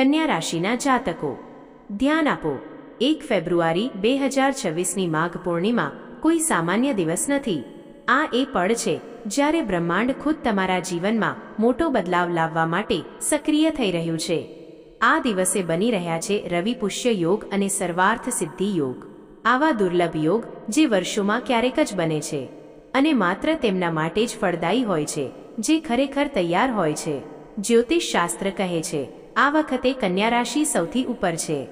કન્યા રાશિના જાતકો. ધ્યાન આપો, એક ફેબ્રુઆરી બે હજાર છવ્વીસની માઘ પૂર્ણિમા કોઈ સામાન્ય દિવસ નથી. આ એ પળ છે જ્યારે બ્રહ્માંડ ખુદ તમારા જીવનમાં મોટો બદલાવ લાવવા માટે સક્રિય થઈ રહ્યું છે. આ દિવસે બની રહ્યા છે રવિ પુષ્ય યોગ અને સર્વાર્થ સિદ્ધિ યોગ. આવા દુર્લભ યોગ જે વર્ષોમાં ક્યારેક જ બને છે અને માત્ર તેમના માટે જ ફળદાયી હોય છે, જે ખરેખર તૈયાર હોય છે. જ્યોતિષ શાસ્ત્ર કહે છે આ વખતે કન્યા રાશિ સૌથી ઉપર છે.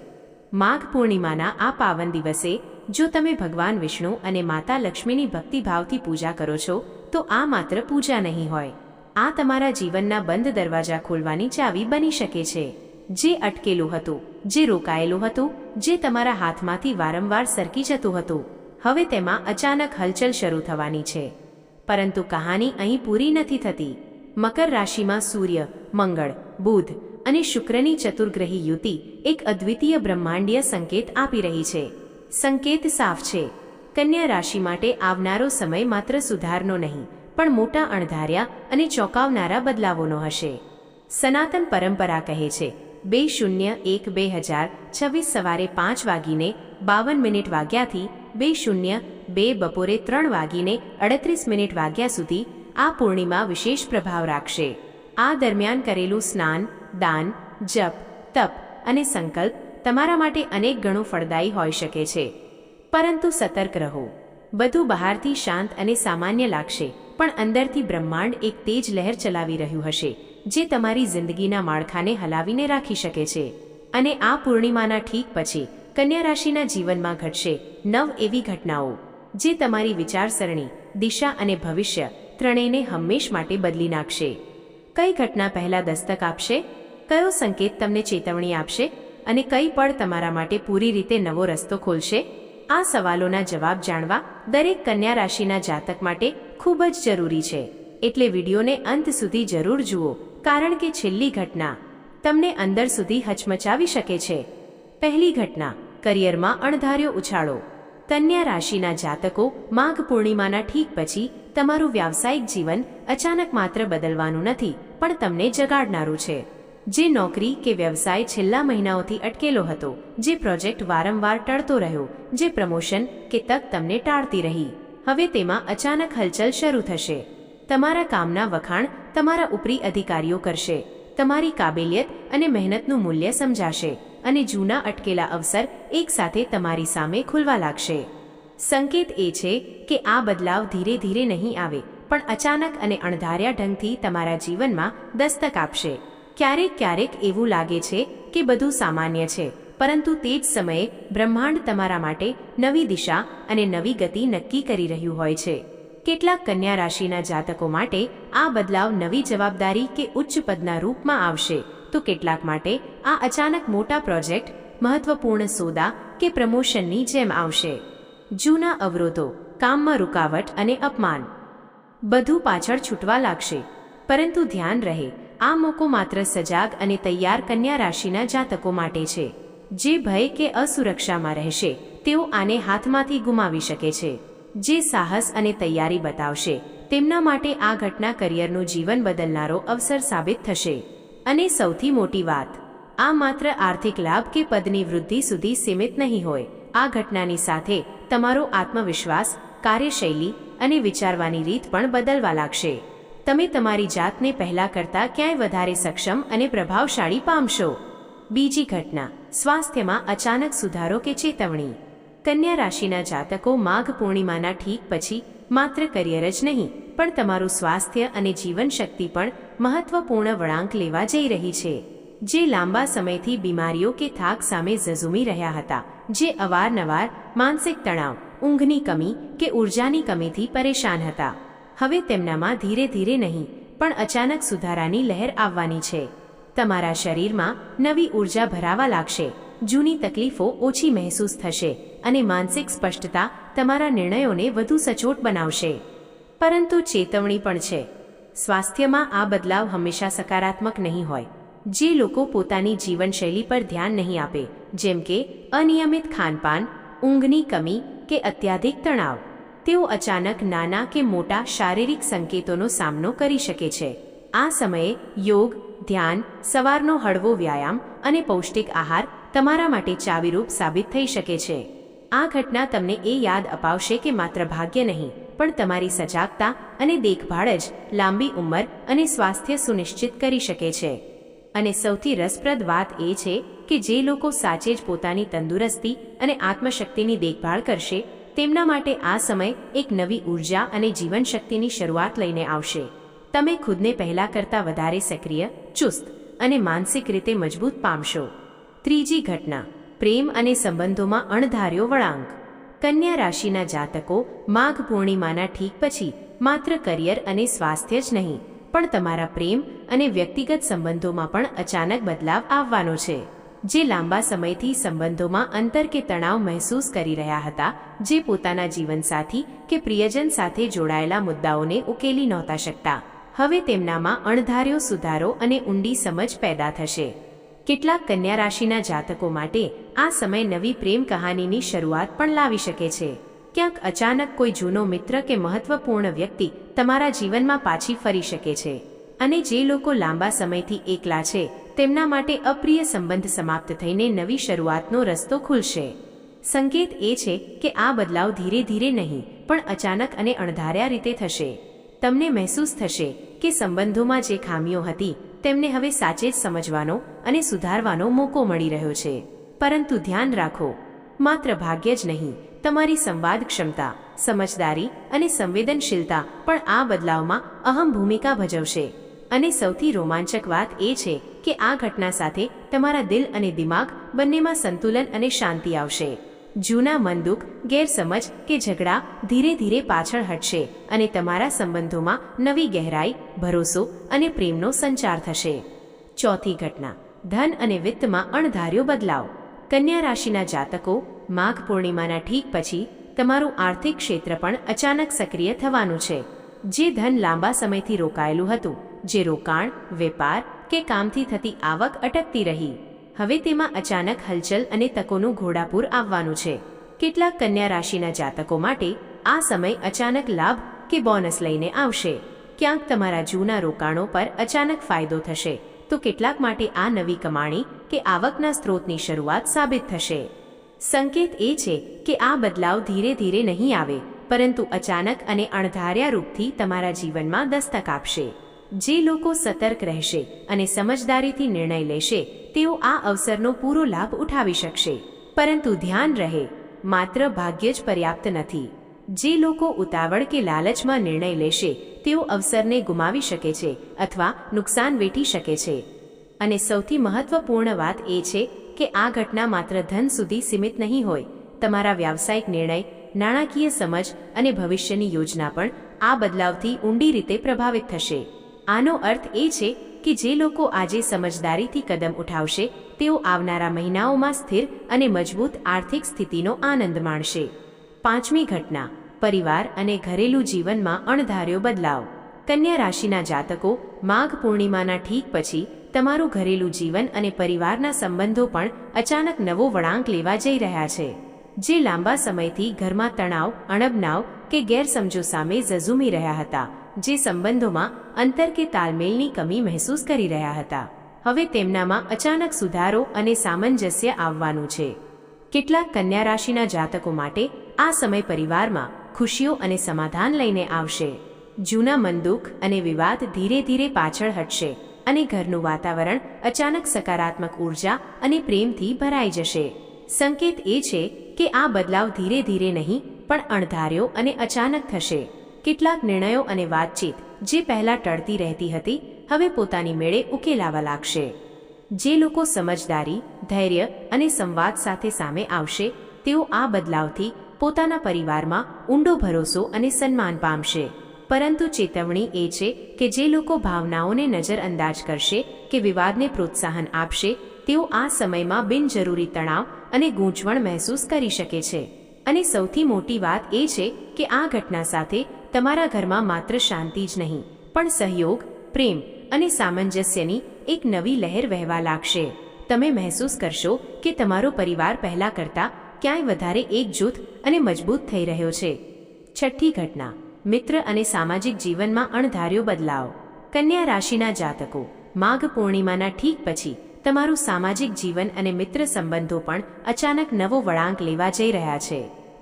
માઘ પૂર્ણિમાના આ પાવન દિવસે, જો તમે ભગવાન વિષ્ણુ અને માતા લક્ષ્મીની ભક્તિભાવથી પૂજા કરો છો, તો આ માત્ર પૂજા નહીં હોય. આ તમારા જીવનના બંધ દરવાજા ખોલવાની ચાવી બની શકે છે. જે અટકેલું હતું, જે રોકાયેલું હતું, જે તમારા હાથમાંથી વારંવાર સરકી જતું હતું, હવે તેમાં અચાનક હલચલ શરૂ થવાની છે. પરંતુ કહાની અહીં પૂરી નથી થતી. મકર રાશિમાં સૂર્ય, મંગળ, બુધ અને શુક્રની ચતુર્ગ્રહી યુતિ એક અદ્વિતીય બ્રહ્માંડીય સંકેત આપી રહી છે. સંકેત સાફ છે. કન્યા રાશિ માટે આવનારો સમય માત્ર સુધારનો નહીં, પણ મોટા અણધાર્યા અને ચોંકાવનારા બદલાવોનો હશે. સનાતન પરંપરા કહે છે, બે શૂન્ય એક બે હજાર છવ્વીસ સવારે પાંચ વાગીને બાવન મિનિટ વાગ્યાથી બે શૂન્ય બે બપોરે ત્રણ વાગીને અડત્રીસ મિનિટ વાગ્યા સુધી આ પૂર્ણિમા વિશેષ પ્રભાવ રાખશે. આ દરમિયાન કરેલું સ્નાન દાન, જપ, તપ અને સંકલ્પ તમારા માટે અનેક ગણું ફળદાયી હોઈ શકે છે. પરંતુ સતર્ક રહો. બધું બહારથી શાંત અને સામાન્ય લાગશે, પણ અંદરથી બ્રહ્માંડ એક તેજ લહેર ચલાવી રહ્યું હશે, જે તમારી જિંદગીના માળખાને હલાવીને રાખી શકે છે. અને આ પૂર્ણિમાના ઠીક પછી, કન્યા રાશિના જીવનમાં ઘટશે નવ એવી ઘટનાઓ, જે તમારી વિચારસરણી, દિશા અને ભવિષ્ય ત્રણેયને હંમેશ માટે બદલી નાખશે. કઈ ઘટના પહેલા દસ્તક આપશે? કયો સંકેત તમને ચેતવણી આપશે અને કઈ પળ તમારા માટે પૂરી રીતે નવો રસ્તો ખોલશે? આ સવાલોના જવાબ જાણવા દરેક કન્યા રાશિના જાતક માટે ખૂબ જ જરૂરી છે. એટલે વિડીયોને અંત સુધી જરૂર જુઓ, કારણ કે છેલ્લી ઘટના તમને અંદર સુધી હચમચાવી શકે છે. પહેલી ઘટના, કરિયરમાં અણધાર્યો ઉછાળો. કન્યા રાશિના જાતકો માઘ પૂર્ણિમાના ઠીક પછી તમારું વ્યાવસાયિક જીવન અચાનક માત્ર બદલવાનું નથી, પણ તમને જગાડનારું છે. જે નોકરી કે વ્યવસાય છેલ્લા મહિનાઓથી અટકેલો હતો, જે પ્રોજેક્ટ વારંવાર ટળતો રહ્યો, જે પ્રમોશન કે તક તમને ટાળતી રહી. હવે તેમાં અચાનક હલચલ શરૂ થશે. તમારા કામના વખાણ તમારા ઉપરી અધિકારીઓ કરશે. તમારી કાબેલિયત અને મહેનતનું મૂલ્ય સમજાશે અને જૂના અટકેલા અવસર એકસાથે તમારી સામે ખુલવા લાગશે. સંકેત એ છે કે આ બદલાવ ધીરે ધીરે નહીં આવે, પણ અચાનક અને અણધાર્યા ઢંગથી તમારા જીવનમાં દસ્તક આપશે. ક્યારેક ક્યારેક એવું લાગે છે કે બધું સામાન્ય છે, પરંતુ તે જ સમયે બ્રહ્માંડ તમારા માટે નવી દિશા અને નવી ગતિ નક્કી કરી રહ્યું હોય છે. કેટલાક કન્યા રાશિના જાતકો માટે આ બદલાવ નવી જવાબદારી કે ઉચ્ચ પદના રૂપમાં આવશે, તો કેટલાક માટે આ અચાનક મોટા પ્રોજેક્ટ, મહત્વપૂર્ણ સોદા કે પ્રમોશનની જેમ આવશે. જૂના અવરોધો, કામમાં રૂકાવટ અને અપમાન. બધું પાછળ છૂટવા લાગશે, પરંતુ ધ્યાન રહે આ મોકો માત્ર સજાગ અને તૈયાર કન્યા રાશિના જાતકો માટે છે, જે ભય કે અસુરક્ષામાં રહેશે, તેઓ આને હાથમાંથી ગુમાવી શકે છે, જે સાહસ અને તૈયારી બતાવશે, તેમના માટે આ ઘટના કરિયરનું જીવન બદલનારો અવસર સાબિત થશે. અને સૌથી મોટી વાત, આ માત્ર આર્થિક લાભ કે પદની વૃદ્ધિ સુધી સીમિત નહીં હોય, આ ઘટનાની સાથે તમારો આત્મવિશ્વાસ, કાર્યશૈલી અને વિચારવાની રીત પણ બદલવા લાગશે. તમે તમારી જાતને પહેલા કરતાં ક્યાંય વધારે સક્ષમ અને પ્રભાવશાળી પામશો. બીજી ઘટના, સ્વાસ્થ્યમાં અચાનક સુધારો કે ચેતવણી. કન્યા રાશિના જાતકો માઘ પૂર્ણિમાના ઠીક પછી માત્ર કરિયર જ નહીં, પણ તમારું સ્વાસ્થ્ય અને જીવનશક્તિ પણ મહત્વપૂર્ણ વળાંક લેવા જઈ રહી છે. જે લાંબા સમયથી બીમારીઓ કે થાક સામે ઝઝૂમી રહ્યા હતા, જે અવારનવાર માનસિક તણાવ, ઊંઘની કમી કે ઉર્જાની કમીથી પરેશાન હતા. હવે તેમનામાં ધીરે ધીરે નહીં, પણ અચાનક સુધારાની લહેર આવવાની છે. તમારા શરીરમાં નવી ઊર્જા ભરાવા લાગશે, જૂની તકલીફો ઓછી મહેસૂસ થશે અને માનસિક સ્પષ્ટતા તમારા નિર્ણયોને વધુ સચોટ બનાવશે. પરંતુ ચેતવણી પણ છે. સ્વાસ્થ્યમાં આ બદલાવ હંમેશા સકારાત્મક નહીં હોય. જે લોકો પોતાની જીવનશૈલી પર ધ્યાન નહીં આપે, જેમ કે અનિયમિત ખાનપાન, ઊંઘની કમી કે અત્યાધિક તણાવ. તેઓ અચાનક નાના કે મોટા શારીરિક સંકેતોનો સામનો કરી શકે છે. આ સમયે યોગ, ધ્યાન, સવારનો હળવો વ્યાયામ અને પૌષ્ટિક આહાર તમારા માટે ચાવીરૂપ સાબિત થઈ શકે છે. આ ઘટના તમને એ યાદ અપાવશે કે માત્ર ભાગ્ય નહીં, પણ તમારી સજાગતા અને દેખભાળ જ લાંબી ઉંમર અને સ્વાસ્થ્ય સુનિશ્ચિત કરી શકે છે. અને સૌથી રસપ્રદ વાત એ છે કે જે લોકો સાચે જ પોતાની તંદુરસ્તી અને આત્મશક્તિની દેખભાળ કરશે તેમના માટે આ સમય એક નવી ઊર્જા અને જીવનશક્તિની શરૂઆત લઈને આવશે. તમે ખુદને પહેલા કરતાં વધારે સક્રિય, ચુસ્ત અને માનસિક રીતે મજબૂત પામશો. ત્રીજી ઘટના, પ્રેમ અને સંબંધોમાં અણધાર્યો વળાંક. કન્યા રાશિના જાતકો માઘ પૂર્ણિમાના ઠીક પછી માત્ર કરિયર અને સ્વાસ્થ્ય જ નહીં, પણ તમારા પ્રેમ અને વ્યક્તિગત સંબંધોમાં પણ અચાનક બદલાવ આવવાનો છે. જે લાંબા સમયથી સંબંધોમાં અંતર કે તણાવ મહેસૂસ કરી રહ્યા હતા, જે પોતાના જીવનસાથી કે પ્રિયજન સાથે જોડાયેલા મુદ્દાઓને ઉકેલી નહોતા શકતા. હવે તેમનામાં અણધાર્યો સુધારો અને ઊંડી સમજ પેદા થશે. કેટલાક કન્યા રાશિના જાતકો માટે આ સમય નવી પ્રેમ કહાનીની શરૂઆત પણ લાવી શકે છે. ક્યાંક અચાનક કોઈ જૂનો મિત્ર કે મહત્વપૂર્ણ વ્યક્તિ તમારા જીવનમાં પાછી ફરી શકે છે. અને જે લોકો લાંબા સમયથી એકલા છે તેમના માટે અપ્રિય સંબંધ સમાપ્ત થઈને નવી શરૂઆતનો રસ્તો ખુલશે. સંકેત એ છે કે આ બદલાવ ધીરે ધીરે નહીં, પણ અચાનક અને અણધાર્યા રીતે થશે. તમને મહેસૂસ થશે કે સંબંધોમાં જે ખામીઓ હતી, તેમને હવે સાચે જ સમજવાનો અને સુધારવાનો મોકો મળી રહ્યો છે. પરંતુ ધ્યાન રાખો, માત્ર ભાગ્ય જ નહીં, તમારી સંવાદ ક્ષમતા, સમજદારી અને સંવેદનશીલતા પણ આ બદલાવમાં અહમ ભૂમિકા ભજવશે. અને સૌથી રોમાંચક વાત એ છે કે આ ઘટના સાથે તમારા દિલ અને દિમાગ બંનેમાં સંતુલન અને શાંતિ આવશે. જૂના મનદુખ, ગેરસમજ કે ઝઘડા ધીરે ધીરે પાછળ હટશે અને તમારા સંબંધોમાં નવી ગહેરાઈ, ભરોસો અને પ્રેમનો સંચાર થશે. ચોથી ઘટના, ધન અને વિત્તમાં અણધાર્યો બદલાવ. કન્યા રાશિના જાતકો, માઘ પૂર્ણિમાના ઠીક પછી તમારું આર્થિક ક્ષેત્ર પણ અચાનક સક્રિય થવાનું છે. જે ધન લાંબા સમયથી રોકાયેલું હતું, જે રોકાણ, વેપાર કે કામથી થતી આવક અટકતી રહી. હવે તેમાં અચાનક હલચલ અને તકોનું ઘોડાપૂર આવવાનું છે. કેટલાક કન્યા રાશિના જાતકો માટે આ સમય અચાનક લાભ કે બોનસ લઈને આવશે. ક્યાંક તમારા જૂના રોકાણો પર અચાનક ફાયદો થશે. તો કેટલાક માટે આ નવી કમાણી કે આવકના સ્ત્રોતની શરૂઆત સાબિત થશે. સંકેત એ છે કે આ બદલાવ ધીરે ધીરે નહીં આવે, પરંતુ અચાનક અને અણધાર્યા રૂપથી તમારા જીવનમાં દસ્તક આપશે. જે લોકો સતર્ક રહેશે અને સમજદારીથી નિર્ણય લેશે, તેઓ આ અવસરનો પૂરો લાભ ઉઠાવી શકશે. પરંતુ ધ્યાન રહે, માત્ર ભાગ્ય જ પર્યાપ્ત નથી. જે લોકો ઉતાવળ કે લાલચમાં નિર્ણય લેશે, તેઓ અવસરને ગુમાવી શકે છે અથવા નુકસાન વેઠી શકે છે. અને સૌથી મહત્વપૂર્ણ વાત એ છે કે આ ઘટના માત્ર ધન સુધી સીમિત નહીં હોય. તમારા વ્યાવસાયિક નિર્ણય, નાણાકીય સમજ અને ભવિષ્યની યોજના પણ આ બદલાવથી ઊંડી રીતે પ્રભાવિત થશે. આનો અર્થ એ છે કે જે લોકો આજે સમજદારીથી કદમ ઉઠાવશે, તેઓ આવનારા મહિનાઓમાં સ્થિર અને મજબૂત આર્થિક સ્થિતિનો આનંદ માણશે. પાંચમી ઘટના, પરિવાર અને ઘરેલું જીવનમાં અણધાર્યો બદલાવ. કન્યા રાશિના જાતકો, માઘ પૂર્ણિમાના ઠીક પછી, તમારું ઘરેલું જીવન અને પરિવારના સંબંધો પણ અચાનક નવો વળાંક લેવા જઈ રહ્યા છે. જે લાંબા સમયથી ઘરમાં તણાવ, અણબનાવ કે ગેરસમજો સામે ઝઝૂમી રહ્યા હતા. જે સંબંધોમાં અંતર કે તાલમેલની કમી મહેસૂસ કરી રહ્યા હતા. હવે તેમનામાં અચાનક સુધારો અને સામંજસ્ય આવવાનું છે. કેટલાક કન્યા રાશિના જાતકો માટે આ સમય પરિવારમાં ખુશીઓ અને સમાધાન લઈને આવશે. જૂના મનદુખ અને વિવાદ ધીરે ધીરે પાછળ હટશે અને ઘરનું વાતાવરણ અચાનક સકારાત્મક ઊર્જા અને પ્રેમથી ભરાઈ જશે. સંકેત એ છે કે આ બદલાવ ધીરે ધીરે નહીં, પણ અણધાર્યો અને અચાનક થશે. કેટલાક નિર્ણયો અને વાતચીત જે પહેલા ટળતી રહેતી હતી, હવે પોતાની મેળે ઉકેલાવા લાગશે. જે લોકો સમજદારી, ધૈર્ય અને સંવાદ સાથે સામે આવશે, તેઓ આ બદલાવથી પોતાના પરિવારમાં ઊંડો ભરોસો અને સન્માન પામશે. પરંતુ ચેતવણી એ છે કે જે લોકો ભાવનાઓને નજરઅંદાજ કરશે કે વિવાદને પ્રોત્સાહન આપશે, તેઓ આ સમયમાં બિનજરૂરી તણાવ અને ગૂંચવણ મહેસૂસ કરી શકે છે. અને સૌથી મોટી વાત એ છે કે આ ઘટના સાથે તમારા ઘરમાં માત્ર શાંતિ જ નહીં, પણ સહયોગ, પ્રેમ અને સામંજસ્યની એક નવી લહેર વહેવા લાગશે. તમે મહેસૂસ કરશો કે તમારો પરિવાર પહેલા કરતાં ક્યાંય વધારે એકજૂથ અને મજબૂત થઈ રહ્યો છે. છઠ્ઠી ઘટના, મિત્ર અને સામાજિક જીવનમાં અણધાર્યો બદલાવ. કન્યા રાશિના જાતકો, માઘ પૂર્ણિમાના ઠીક પછી તમારું સામાજિક જીવન અને મિત્ર સંબંધો પણ અચાનક નવો વળાંક લેવા જઈ રહ્યા છે.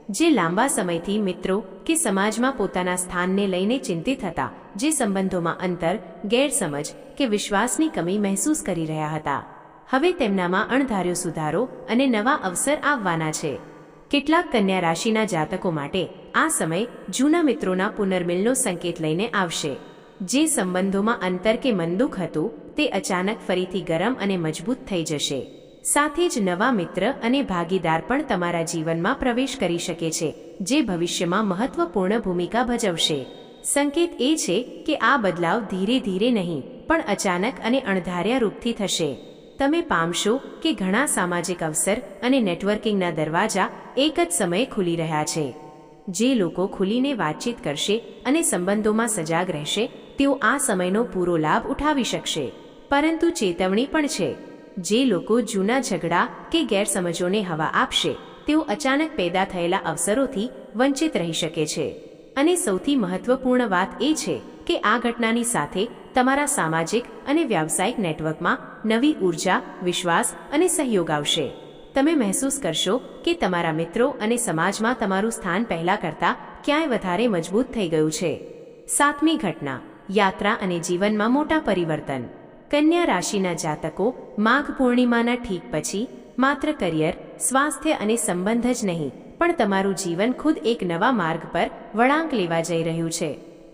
જે લાંબા સમયથી મિત્રો કે સમાજમાં પોતાના સ્થાનને લઈને ચિંતિત હતા, જે સંબંધોમાં અંતર, ગેરસમજ કે વિશ્વાસની કમી મહેસૂસ કરી રહ્યા હતા. હવે તેમનામાં અણધાર્યો સુધારો અને નવા અવસર આવવાના છે. કેટલાક કન્યા રાશિના જાતકો માટે આ સમય જૂના મિત્રોના પુનર્મિલનો સંકેત લઈને આવશે. જે સંબંધોમાં અંતર કે મનદુખ હતું, તે અચાનક ફરીથી ગરમ અને મજબૂત થઈ જશે. સાથે જ નવા મિત્ર અને ભાગીદાર પણ તમારા જીવનમાં પ્રવેશ કરી શકે છે, જે ભવિષ્યમાં મહત્વપૂર્ણ ભૂમિકા ભજવશે. સંકેત એ છે કે આ બદલાવ ધીરે ધીરે નહીં, પણ અચાનક અને અણધાર્યા રૂપથી થશે. તમે પામશો કે ઘણા સામાજિક અવસર અને નેટવર્કિંગના દરવાજા એક જ સમયે ખુલી રહ્યા છે. જે લોકો ખુલીને વાતચીત કરશે અને સંબંધોમાં સજાગ રહેશે, તેઓ આ સમયનો પૂરો લાભ ઉઠાવી શકશે. પરંતુ ચેતવણી પણ છે. જે લોકો જૂના ઝઘડા કે ગેરસમજોને હવા આપશે, તેઓ અચાનક પેદા થયેલા અવસરોથી વંચિત રહી શકે છે. અને સૌથી મહત્વપૂર્ણ વાત એ છે કે આ ઘટનાની સાથે તમારા સામાજિક અને વ્યાવસાયિક નેટવર્કમાં નવી ઊર્જા, વિશ્વાસ અને સહયોગ આવશે. તમે મહેસૂસ કરશો કે તમારા મિત્રો અને સમાજમાં તમારું સ્થાન પહેલા કરતાં ક્યાંય વધારે મજબૂત થઈ ગયું છે. સાતમી ઘટના, યાત્રા અને જીવનમાં મોટા પરિવર્તન. કન્યા રાશિના જાતકો માઘ પૂર્ણિમાના ઠીક પછી માત્ર કરિયર, સ્વાસ્થ્ય અને સંબંધ જ નહીં, પણ તમારું જીવન ખુદ એક નવા માર્ગ પર વળાંક લેવા જઈ રહ્યું છે.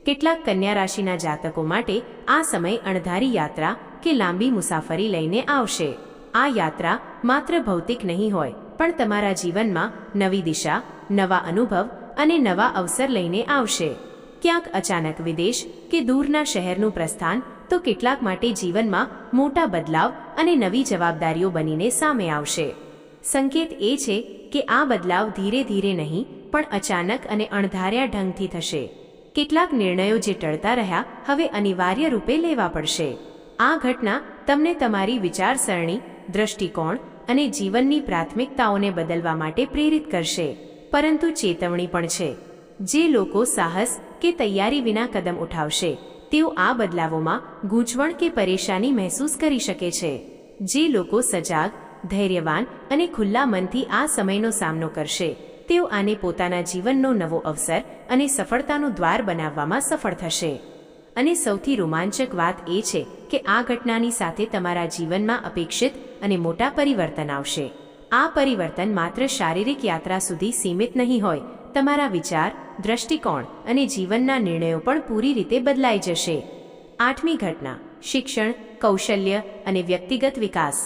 કેટલાક કન્યા રાશિના જાતકો માટે આ સમય અણધારી યાત્રા કે લાંબી મુસાફરી લઈને આવશે. આ યાત્રા માત્ર ભૌતિક નહીં હોય, પણ તમારા જીવનમાં નવી દિશા, નવા અનુભવ અને નવા અવસર લઈને આવશે. ક્યાંક અચાનક વિદેશ કે દૂરના શહેરનું પ્રસ્થાન તો કેટલાક માટે જીવનમાં મોટા બદલાવ અને નવી જવાબદારીઓ બનીને સામે આવશે. સંકેત એ છે કે આ બદલાવ ધીરે ધીરે નહીં, પણ અચાનક અને અણધાર્યા ઢંગથી થશે. કેટલાક નિર્ણયો જે ટળતા રહ્યા, હવે અનિવાર્ય રૂપે લેવા પડશે. આ ઘટના તમને તમારી વિચારસરણી, દ્રષ્ટિકોણ અને જીવનની પ્રાથમિકતાઓને બદલવા માટે પ્રેરિત કરશે. પરંતુ ચેતવણી પણ છે. જે લોકો સાહસ કે તૈયારી વિના કદમ ઉઠાવશે તેઓ આ બદલાવોમાં ગૂંચવણ કે પરેશાની મહેસૂસ કરી શકે છે. જે લોકો સજાગ, ધૈર્યવાન અને ખુલ્લા મનથી આ સમયનો સામનો કરશે, તેઓ આને પોતાના જીવનનો નવો અવસર અને સફળતાનું દ્વાર બનાવવામાં સફળ થશે. અને સૌથી રોમાંચક વાત એ છે કે આ ઘટનાની સાથે તમારા જીવનમાં અપેક્ષિત અને મોટા પરિવર્તન આવશે. આ પરિવર્તન માત્ર શારીરિક યાત્રા સુધી સીમિત નહીં હોય તમારા વિચાર, દ્રષ્ટિકોણ અને જીવનના નિર્ણયો પણ પૂરી રીતે બદલાઈ જશે. આઠમી ઘટના, શિક્ષણ, કૌશલ્ય અને વ્યક્તિગત વિકાસ.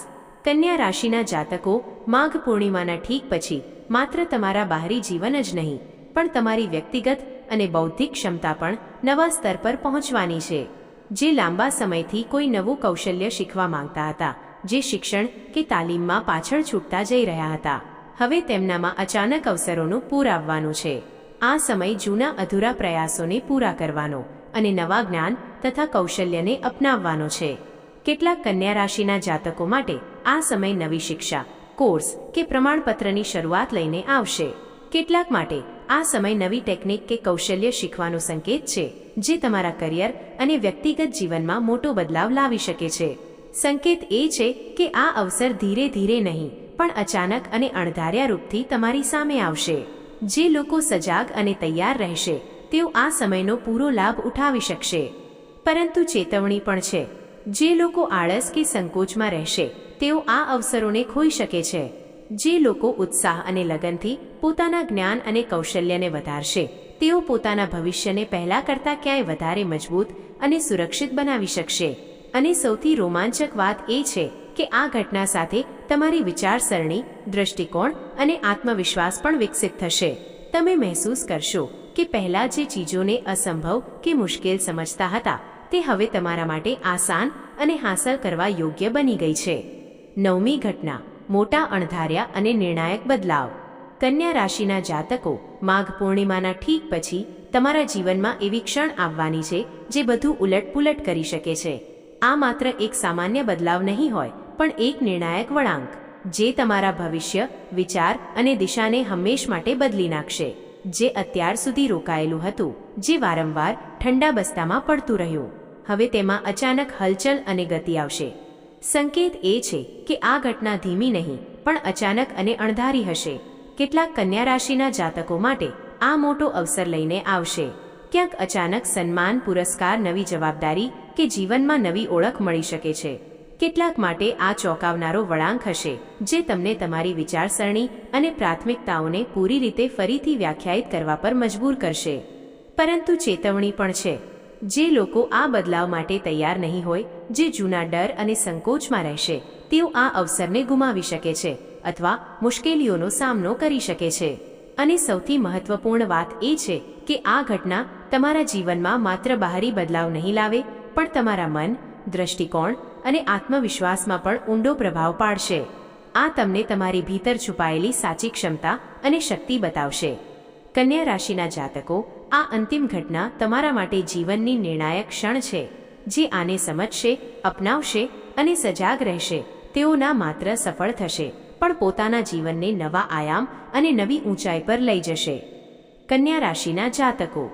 કન્યા રાશિના જાતકો માઘ પૂર્ણિમાના ઠીક પછી માત્ર તમારા બહારી જીવન જ નહીં, પણ તમારી વ્યક્તિગત અને બૌદ્ધિક ક્ષમતા પણ નવા સ્તર પર પહોંચવાની છે. જે લાંબા સમયથી કોઈ નવું કૌશલ્ય શીખવા માંગતા હતા, જે શિક્ષણ કે તાલીમમાં પાછળ છૂટતા જઈ રહ્યા હતા. હવે તેમનામાં અચાનક અવસરોનું પૂર આવવાનું છે. આ સમય જૂના અધૂરા પ્રયાસોને પૂરા કરવાનો અને નવા જ્ઞાન તથા કૌશલ્યને અપનાવવાનો છે. કેટલાક કન્યા રાશિના જાતકો માટે આ સમય નવી શિક્ષા, કોર્સ કે પ્રમાણપત્રની શરૂઆત લઈને આવશે. કેટલાક માટે આ સમય નવી ટેકનિક કે કૌશલ્ય શીખવાનો સંકેત છે, જે તમારા કરિયર અને વ્યક્તિગત જીવનમાં મોટો બદલાવ લાવી શકે છે. સંકેત એ છે કે આ અવસર ધીરે ધીરે નહીં પણ અચાનક અને અણધાર્યા રૂપથી તમારી સામે આવશે. જે લોકો સજાગ અને તૈયાર રહેશે, તેઓ આ સમયનો પૂરો લાભ ઉઠાવી શકશે. પરંતુ ચેતવણી પણ છે. જે લોકો આળસ કે સંકોચમાં રહેશે, તેઓ આ અવસરોને ખોઈ શકે છે. જે લોકો ઉત્સાહ અને લગનથી પોતાના જ્ઞાન અને કૌશલ્યને વધારશે, તેઓ પોતાના ભવિષ્યને પહેલા કરતાં ક્યાંય વધારે મજબૂત અને સુરક્ષિત બનાવી શકશે. અને સૌથી રોમાંચક વાત એ છે કે આ ઘટના સાથે તમારી વિચારસરણી, દ્રષ્ટિકોણ અને આત્મવિશ્વાસ પણ વિકસિત થશે. તમે મહેસૂસ કરશો કે પહેલા જે ચીજોને અસંભવ કે મુશ્કેલ સમજતા હતા, તે હવે તમારા માટે આસાન અને હાંસલ કરવા યોગ્ય બની ગઈ છે. નવમી ઘટના, મોટા અણધાર્યા અને નિર્ણાયક બદલાવ. કન્યા રાશિના જાતકો, માઘ પૂર્ણિમાના ઠીક પછી, તમારા જીવનમાં એવી ક્ષણ આવવાની છે, જે બધું ઉલટપુલટ કરી શકે છે. આ માત્ર એક સામાન્ય બદલાવ નહીં હોય પણ એક નિર્ણાયક વળાંક, જે તમારા ભવિષ્ય, વિચાર અને દિશાને હંમેશ માટે બદલી નાખશે, જે અત્યાર સુધી રોકાયેલું હતું, જે વારંવાર ઠંડા બસ્તામાં પડતું રહ્યું. હવે તેમાં અચાનક હલચલ અને ગતિ આવશે. સંકેત એ છે કે આ ઘટના ધીમી નહીં, પણ અચાનક અને અણધારી હશે. કેટલાક કન્યા રાશિના જાતકો માટે આ મોટો અવસર લઈને આવશે. ક્યાંક અચાનક સન્માન, પુરસ્કાર, નવી જવાબદારી કે જીવનમાં નવી ઓળખ મળી શકે છે. કેટલાક માટે આ ચોંકાવનારો વળાંક હશે, જે તમને તમારી વિચારસરણી અને પ્રાથમિકતાઓને પૂરી રીતે ફરીથી વ્યાખ્યાયિત કરવા પર મજબૂર કરશે. પરંતુ ચેતવણી પણ છે. જે લોકો આ બદલાવ માટે તૈયાર નહીં હોય, જે જૂના ડર અને સંકોચમાં રહેશે, તેઓ આ અવસરને ગુમાવી શકે છે અથવા મુશ્કેલીઓનો સામનો કરી શકે છે. અને સૌથી મહત્વપૂર્ણ વાત એ છે કે આ ઘટના તમારા જીવનમાં માત્ર બહારી બદલાવ નહીં લાવે, પણ તમારા મન, દ્રષ્ટિકોણ અને આત્મવિશ્વાસમાં પણ ઊંડો પ્રભાવ પાડશે. આ તમને તમારી ભીતર છુપાયેલી સાચી ક્ષમતા અને શક્તિ બતાવશે. કન્યા રાશિના જાતકો, આ અંતિમ ઘટના તમારા માટે જીવનની નિર્ણાયક ક્ષણ છે, જે આને સમજશે, અપનાવશે અને સજાગ રહેશે. તેઓ ના માત્ર સફળ થશે, પણ પોતાના જીવનને નવા આયામ અને નવી ઊંચાઈ પર લઈ જશે. કન્યા રાશિના જાતકો,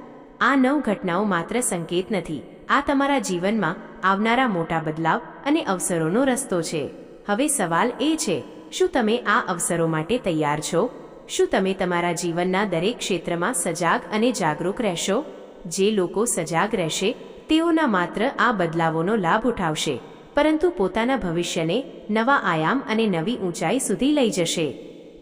આ નવ ઘટનાઓ માત્ર સંકેત નથી, આ તમારા જીવનમાં આવનારા મોટા બદલાવ અને અવસરોનો રસ્તો છે. હવે સવાલ એ છે, શું તમે આ અવસરો માટે તૈયાર છો? શું તમે તમારા જીવનના દરેક ક્ષેત્રમાં સજાગ અને જાગૃત રહેશો? જે લોકો સજાગ રહેશે, તેઓના માત્ર આ બદલાવોનો લાભ ઉઠાવશે, પરંતુ પોતાના ભવિષ્યને નવા આયામ અને નવી ઊંચાઈ સુધી લઈ જશે.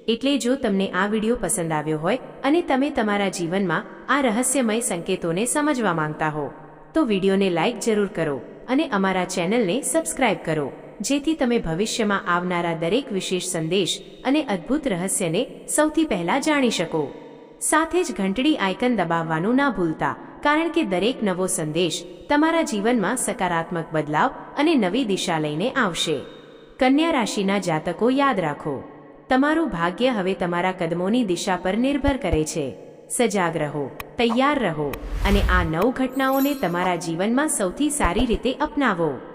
એટલે જો તમને આ વીડિયો પસંદ આવ્યો હોય અને તમે તમારા જીવનમાં આ રહસ્યમય સંકેતોને સમજવા માંગતા હો, તો વિડીયોને લાઇક જરૂર કરો. અને અમારા ચેનલને સબસ્ક્રાઇબ કરો. જેથી તમે ભવિષ્યમાં આવનારા દરેક વિશેષ સંદેશ અને અદ્ભુત રહસ્યને સૌથી પહેલા જાણી શકો. સાથે જ ઘંટડી આઇકન દબાવવાનું ના ભૂલતા, કારણ કે દરેક નવો સંદેશ તમારા જીવનમાં સકારાત્મક બદલાવ અને નવી દિશા લઈને આવશે. કન્યા રાશિના જાતકો યાદ રાખો. તમારું ભાગ્ય હવે તમારા કદમોની દિશા પર નિર્ભર કરે છે. સજાગ રહો તૈયાર રહો અને આ નવ ઘટનાઓને તમારા જીવનમાં સૌથી સારી રીતે અપનાવો.